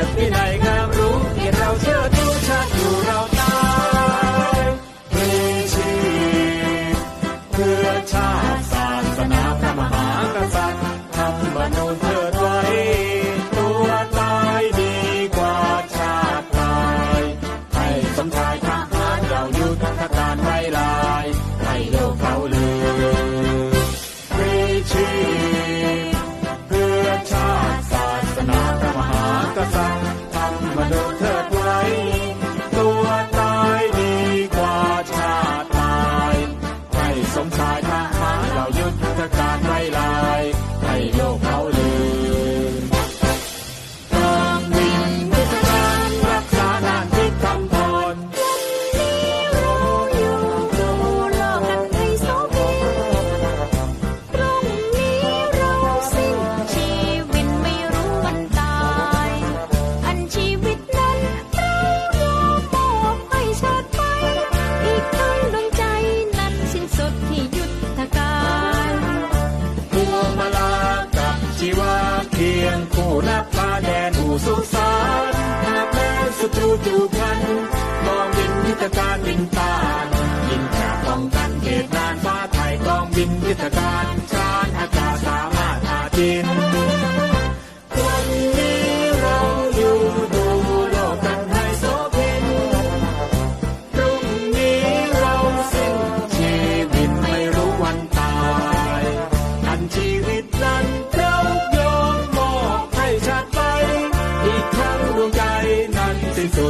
ยบวินัยงามรู้เที่เราเชื่อทุกชาติอยู่เราตายมีชีพเพื่อชาติศาสนาพระมหากษัตริย์ธรรมนุญเพื่อ กู่สุสานหากแม้ศัตรูจูบกัน มองบินยุทธการบินตานยิงจากป้องกันเขตน่านฟ้าไทยกองบินยุทธการชานอากาศสามารถอาจิน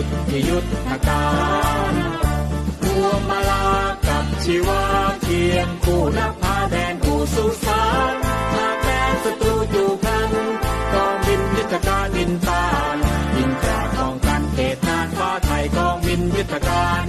ดที่ยุทธการพัวมาลากับชีวาเคียงคู่นับพาแดนคู่สุสานหากแม้ศัตรูอยู่กันกองบินยุทธการบินตานยิงจากกองกันเขตนานฟ้าไทยกองบินยุทธการ